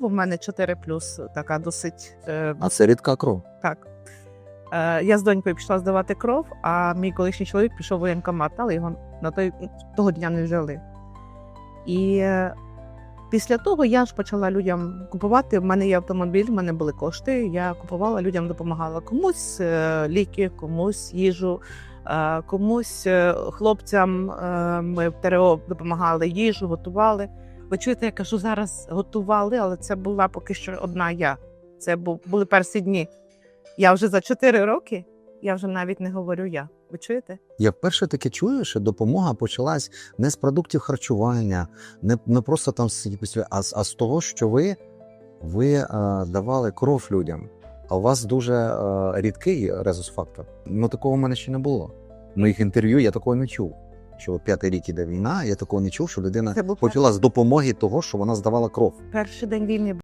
У мене 4 плюс, така досить е, А це рідка кров. так. Е, я з донькою пішла здавати кров, а мій колишній чоловік пішов в воєнкомат, але його на той того дня не взяли. І е, після того я ж почала людям купувати. В мене є автомобіль, в мене були кошти. Я купувала людям, допомагала комусь е, ліки, комусь їжу, е, комусь е, хлопцям е, ми в ТРО допомагали їжу, готували. Ви чуєте, я кажу, зараз готували, але це була поки що одна я. Це були перші дні. Я вже за 4 роки, я вже навіть не говорю я. Ви чуєте? Я вперше таке чую, що допомога почалась не з продуктів харчування, не, не просто там з а, з- а з того, що ви, ви е, давали кров людям. А у вас дуже е, рідкий резус-фактор. Ну такого в мене ще не було. Моїх інтерв'ю я такого не чув. Що п'ятий рік іде війна, я такого не чув, що людина почала з допомоги того, що вона здавала кров. перший день війни